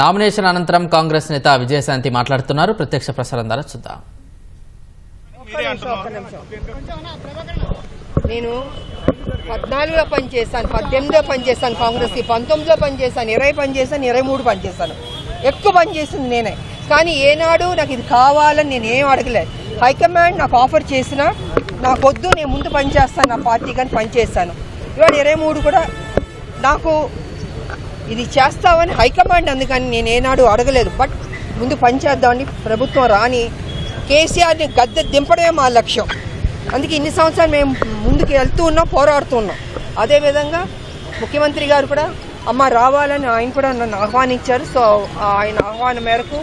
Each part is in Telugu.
నామినేషన్ అనంతరం కాంగ్రెస్ నేత విజయశాంతి మాట్లాడుతున్నారు. ప్రత్యక్ష ప్రసారం ద్వారా చూద్దాం నేను పద్నాలుగులో పనిచేశాను పద్దెనిమిదిలో పనిచేశాను కాంగ్రెస్కి పంతొమ్మిదిలో పనిచేశాను ఇరవై పనిచేశాను ఇరవై మూడు పనిచేశాను. ఎక్కువ పనిచేసింది నేనే. కానీ ఏనాడు నాకు ఇది కావాలని నేను ఏం అడగలేదు హైకమాండ్ నాకు ఆఫర్ చేసినా నాకు వద్దు నేను ముందు పనిచేస్తాను నా పార్టీ కానీ పనిచేశాను ఇవాళ ఇరవై మూడు కూడా నాకు ఇది చేస్తామని హైకమాండ్ అందుకని నేను ఏనాడు అడగలేదు. బట్ ముందు పనిచేద్దామని ప్రభుత్వం రాని కేసీఆర్ని గద్దె దింపడమే మా లక్ష్యం. అందుకే ఇన్ని సంవత్సరాలు మేము ముందుకు వెళ్తూ ఉన్నాం పోరాడుతూ ఉన్నాం. అదేవిధంగా ముఖ్యమంత్రి గారు కూడా అమ్మ రావాలని ఆయన కూడా నన్ను ఆహ్వానించారు. సో ఆయన ఆహ్వానం మేరకు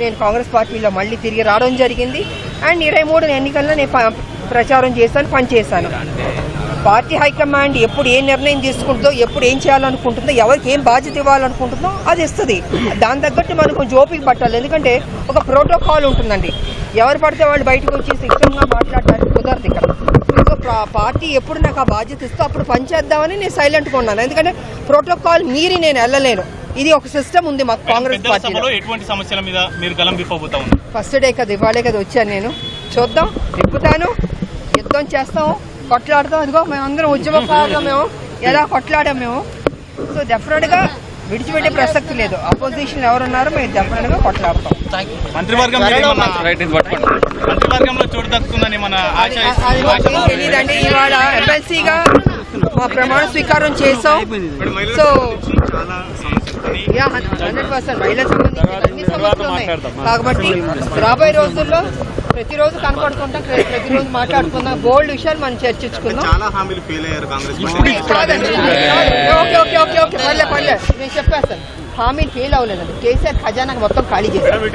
నేను కాంగ్రెస్ పార్టీలో మళ్ళీ తిరిగి రావడం జరిగింది. అండ్ ఇరవై మూడు ఎన్నికల్లో నేను ప్రచారం చేశాను పనిచేశాను పార్టీ హైకమాండ్ ఎప్పుడు ఏ నిర్ణయం తీసుకుంటుందో ఎప్పుడు ఏం చేయాలనుకుంటుందో ఎవరికి ఏం బాధ్యత ఇవ్వాలనుకుంటుందో అది ఇస్తుంది. దాని తగ్గట్టు మనం కొంచెం ఓపిక పట్టాలి. ఎందుకంటే ఒక ప్రోటోకాల్ ఉంటుందండి. ఎవరు పడితే వాళ్ళు బయటకు వచ్చి ఇష్టంగా మాట్లాడడానికి కుదరదు ఇక్కడ. సో పార్టీ ఎప్పుడు నాకు ఆ బాధ్యత ఇస్తో అప్పుడు పనిచేద్దామని నేను సైలెంట్గా ఉన్నాను. ఎందుకంటే ప్రోటోకాల్ మీరి నేను వెళ్ళలేను. ఇది ఒక సిస్టమ్ ఉంది మాకు కాంగ్రెస్ పార్టీలో. సభలో ఎటువంటి సమస్యల మీద మీరు గలం విప్పబోతా ఉన్నారు? ఫస్ట్ డే కదా ఇవాళే కదా వచ్చాను నేను. చూద్దాం. తిప్పుతాను యుద్ధం చేస్తాం కొట్లాడతాం. అదిగో మేము అందరం ఉద్యమకారులు మేము. ఎలా కొట్లాడాం మేము? సో డెఫినెట్గా విడిచిపెట్టే ప్రసక్తి లేదు. అపోజిషన్ ఎవరున్నారో మేము డెఫినెట్గా కొట్లాడతాం. మంత్రివర్గం మంత్రివర్గంలో చోటు దక్కుతుందని మన ఆశ అది- అది మాకు తెలియదండి. ఇవాళ ఎమ్మెల్సీగా మా ప్రమాణ స్వీకారం చేసాం సో హండ్రెడ్ పర్సెంట్ మహిళలకు సంబంధించి అన్ని సమస్యలు ఉన్నాయి. కాబట్టి రాబోయే రోజుల్లో ప్రతిరోజు కనపడుకుంటాం ప్ర- ప్రతిరోజు మాట్లాడుకుందాం. గోల్డ్ విషయాలు మనం చర్చించుకుందాం. చాలా హామీలు ఫెయిల్ అయ్యారు కాంగ్రెస్ పార్టీ. కాదండి ఓకే ఓకే ఓకే ఓకే పర్లే పర్లే. నేను చెప్పేస్తాను. హామీలు ఫెయిల్ అవ్వలేదండి. కేసీఆర్ ఖజానా మొత్తం ఖాళీ చేశారు.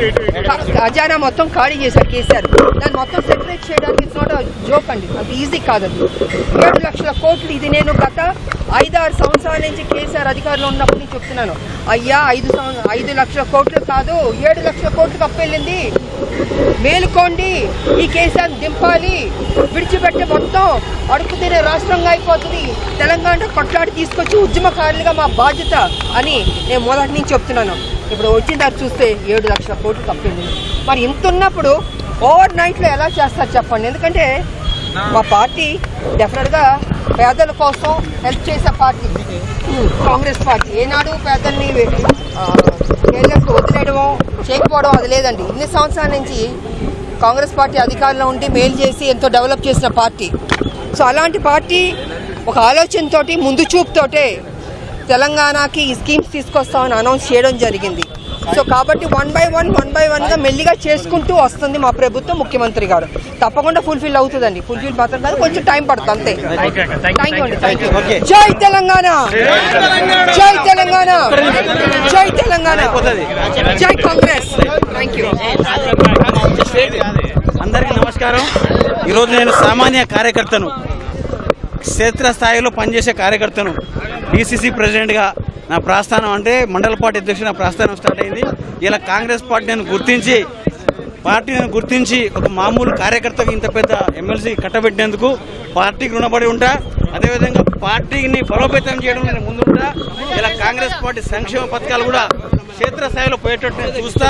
ఖజానా మొత్తం ఖాళీ చేశారు కేసీఆర్. దాన్ని మొత్తం సెపరేట్ చేయడానికి ఇట్స్ నాట్ జోక్ అండి. అంత ఈజీ కాదండి. ఏడు లక్షల కోట్లు ఇది నేను గత ఐదు ఆరు సంవత్సరాల నుంచి కేసీఆర్ అధికారంలో ఉన్నప్పటి నుంచి చెప్తున్నాను. అయ్యా ఐదు ఐదు లక్షల కోట్లు కాదు ఏడు లక్షల కోట్లు కప్పెళ్ళింది మేలుకోండి. ఈ కేసీఆర్ దింపాలి. విడిచిపెట్టి మొత్తం అడుగు తినే రాష్ట్రంగా అయిపోతుంది. తెలంగాణ కొట్లాడి తీసుకొచ్చి ఉద్యమకారులుగా మా బాధ్యత అని నేను మొదటి నుంచి చెప్తున్నాను. ఇప్పుడు వచ్చిన తర్వాత చూస్తే ఏడు లక్షల కోట్లు తప్పింది. మరి ఇంత ఉన్నప్పుడు ఓవర్ నైట్లో ఎలా చేస్తారు చెప్పండి? ఎందుకంటే మా పార్టీ డెఫినెట్గా పేదల కోసం హెల్ప్ చేసే పార్టీ కాంగ్రెస్ పార్టీ ఏనాడు పేదల్ని ఆ, వదిలేయడమో చేయకపోవడం అది లేదండి. ఇన్ని సంవత్సరాల నుంచి కాంగ్రెస్ పార్టీ అధికారంలో ఉండి మేలు చేసి ఎంతో డెవలప్ చేసిన పార్టీ సో అలాంటి పార్టీ ఒక ఆలోచనతోటి ముందు చూపుతోటే తెలంగాణకి ఈ స్కీమ్స్ తీసుకొస్తామని అనౌన్స్ చేయడం జరిగింది. సో కాబట్టి one by one one by వన్గా మెల్లిగా చేసుకుంటూ వస్తుంది మా ప్రభుత్వం ముఖ్యమంత్రి గారు. తప్పకుండా ఫుల్ఫిల్ అవుతుందండి. ఫుల్ఫిల్ మాత్రం కాదు కొంచెం టైం పడుతుంది అంతే. థ్యాంక్ యూ అండి థ్యాంక్ యూ జై తెలంగాణ! జై తెలంగాణ! జై తెలంగాణ! జై కాంగ్రెస్! థ్యాంక్ యూ అందరికీ నమస్కారం. ఈరోజు నేను సామాన్య కార్యకర్తను క్షేత్రస్థాయిలో పనిచేసే కార్యకర్తను బీసీసీ ప్రెసిడెంట్గా నా ప్రస్థానం అంటే మండల పార్టీ అధ్యక్షుడు నా ప్రస్థానం స్టార్ట్ అయింది. ఇలా కాంగ్రెస్ పార్టీ నేను గుర్తించి పార్టీని గుర్తించి ఒక మామూలు కార్యకర్తకు ఇంత పెద్ద ఎమ్మెల్సీ కట్టబెట్టినందుకు పార్టీకి రుణపడి ఉంటా. అదేవిధంగా పార్టీని బలోపేతం చేయడం నేను ముందుంటా. ఇలా కాంగ్రెస్ పార్టీ సంక్షేమ పథకాలు కూడా క్షేత్రస్థాయిలో పోయేటట్టు నేను చూస్తా.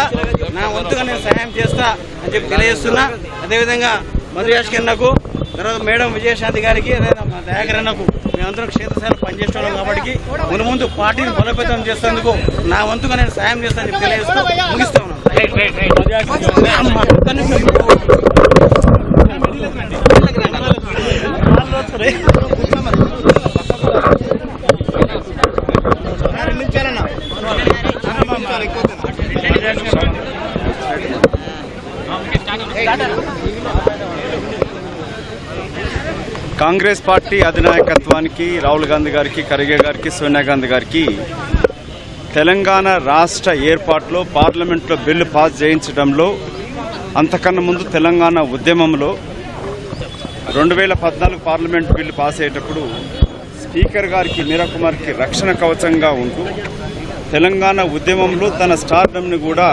నా వంతుగా నేను సహాయం చేస్తా అని చెప్పి తెలియజేస్తున్నా. అదేవిధంగా మధుయాష్ నాకు తర్వాత మేడం విజయశాంతి గారికి అదేవిధంగా దయాకర్ అన్నకు మేమందరం క్షేత్రస్థాయిలో పనిచేసే వాళ్ళం కాబట్టి ముందు ముందు పార్టీని బలోపేతం చేసేందుకు నా వంతుగా నేను సాయం చేస్తానని తెలియజేస్తూ ముగిస్తా ఉన్నాను. అమ్మ, కాంగ్రెస్ పార్టీ అధినాయకత్వానికి రాహుల్ గాంధీ గారికి ఖర్గే గారికి సోనియా గాంధీ గారికి తెలంగాణ రాష్ట్ర ఏర్పాటులో పార్లమెంట్లో బిల్లు పాస్ చేయించడంలో అంతకన్నా ముందు తెలంగాణ ఉద్యమంలో రెండు వేల పద్నాలుగు పార్లమెంట్ బిల్లు పాస్ అయ్యేటప్పుడు స్పీకర్ గారికి మీరాకుమార్కి రక్షణ కవచంగా ఉంటూ తెలంగాణ ఉద్యమంలో తన స్టార్డమ్ని కూడా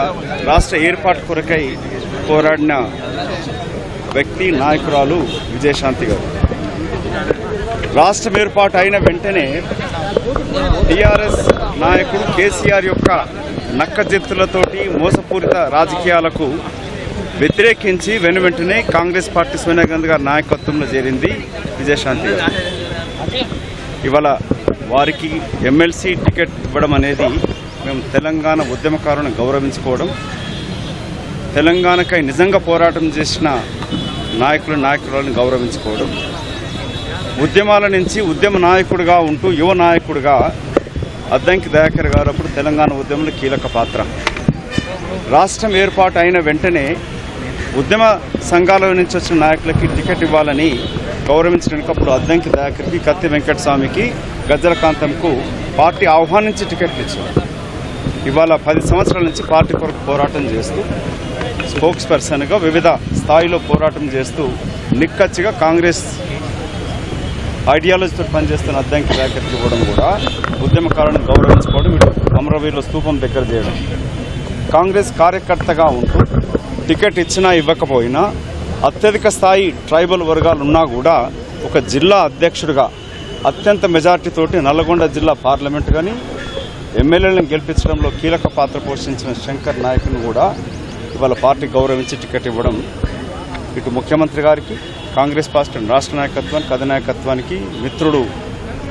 రాష్ట్ర ఏర్పాటు కొరకై పోరాడిన వ్యక్తి నాయకురాలు విజయశాంతి గారు. రాష్ట్రం ఏర్పాటు అయిన వెంటనే టీఆర్ఎస్ నాయకుడు కేసీఆర్ యొక్క నక్కజెత్తులతోటి మోసపూరిత రాజకీయాలకు వ్యతిరేకించి వెను వెంటనే కాంగ్రెస్ పార్టీ సోనియా గాంధీ గారి నాయకత్వంలో చేరింది విజయశాంతి గారు. ఇవాళ వారికి ఎమ్మెల్సీ టికెట్ ఇవ్వడం అనేది మేము తెలంగాణ ఉద్యమకారులను గౌరవించుకోవడం తెలంగాణకై నిజంగా పోరాటం చేసిన నాయకులు నాయకులను గౌరవించుకోవడం ఉద్యమాల నుంచి ఉద్యమ నాయకుడిగా ఉంటూ యువ నాయకుడిగా అద్దంకి దయాకర్ గారు అప్పుడు తెలంగాణ ఉద్యమంలో కీలక పాత్ర. రాష్ట్రం ఏర్పాటు అయిన వెంటనే ఉద్యమ సంఘాల నుంచి వచ్చిన నాయకులకి టికెట్ ఇవ్వాలని గౌరవించడానికి అప్పుడు అద్దంకి దయాకర్కి కత్తి వెంకటస్వామికి గజ్జల కాంతంకు పార్టీ ఆహ్వానించి టికెట్లు ఇచ్చారు. ఇవాళ పది సంవత్సరాల నుంచి పార్టీ కొరకు పోరాటం చేస్తూ స్పోక్స్ పర్సన్గా వివిధ స్థాయిలో పోరాటం చేస్తూ నిక్కచ్చిగా కాంగ్రెస్ ఐడియాలజీతో పనిచేస్తున్న అద్దంకి ర్యాకెట్కి ఇవ్వడం కూడా ఉద్యమకారులను గౌరవించుకోవడం ఇటు అమరవీరుల స్తూపం దగ్గర చేయడం. కాంగ్రెస్ కార్యకర్తగా ఉంటూ టికెట్ ఇచ్చినా ఇవ్వకపోయినా అత్యధిక స్థాయి ట్రైబల్ వర్గాలు ఉన్నా కూడా ఒక జిల్లా అధ్యక్షుడిగా అత్యంత మెజార్టీతోటి నల్గొండ జిల్లా పార్లమెంట్ కానీ ఎమ్మెల్యేలను గెలిపించడంలో కీలక పాత్ర పోషించిన శంకర్ నాయకుని కూడా ఇవాళ పార్టీ గౌరవించి టికెట్ ఇవ్వడం ఇటు ముఖ్యమంత్రి గారికి కాంగ్రెస్ పార్టీ రాష్ట్ర నాయకత్వానికి అధినాయకత్వానికి మిత్రుడు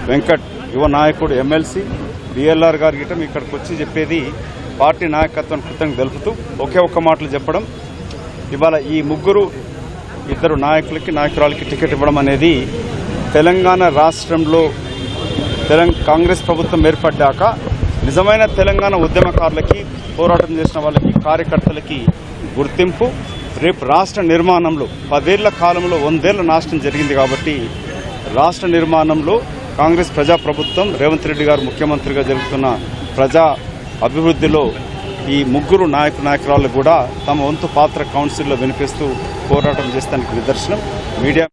వెంకట్ యువ నాయకుడు ఎమ్మెల్సీ బిఎల్ఆర్ గారి గిటం ఇక్కడికి వచ్చి చెప్పేది పార్టీ నాయకత్వం కృతజ్ఞత తెలుపుతూ ఒకే ఒక్క మాటలు చెప్పడం. ఇవాళ ఈ ముగ్గురు ఇద్దరు నాయకులకి నాయకురాలకి టికెట్ ఇవ్వడం అనేది తెలంగాణ రాష్ట్రంలో తెలంగాణ కాంగ్రెస్ ప్రభుత్వం ఏర్పడ్డాక నిజమైన తెలంగాణ ఉద్యమకారులకి పోరాటం చేసిన వాళ్ళకి కార్యకర్తలకి గుర్తింపు రేపు రాష్ట్ర నిర్మాణంలో పదేళ్ళ కాలంలో వందేళ్ళ నాశనం జరిగింది కాబట్టి రాష్ట్ర నిర్మాణంలో కాంగ్రెస్ ప్రజాప్రభుత్వం రేవంత్ రెడ్డి గారు ముఖ్యమంత్రిగా జరుగుతున్న ప్రజా అభివృద్ధిలో ఈ ముగ్గురు నాయక నాయకురాలు కూడా తమ వంతు పాత్ర కౌన్సిల్లో వినిపిస్తూ పోరాటం చేస్తానికి నిదర్శనం. మీడియా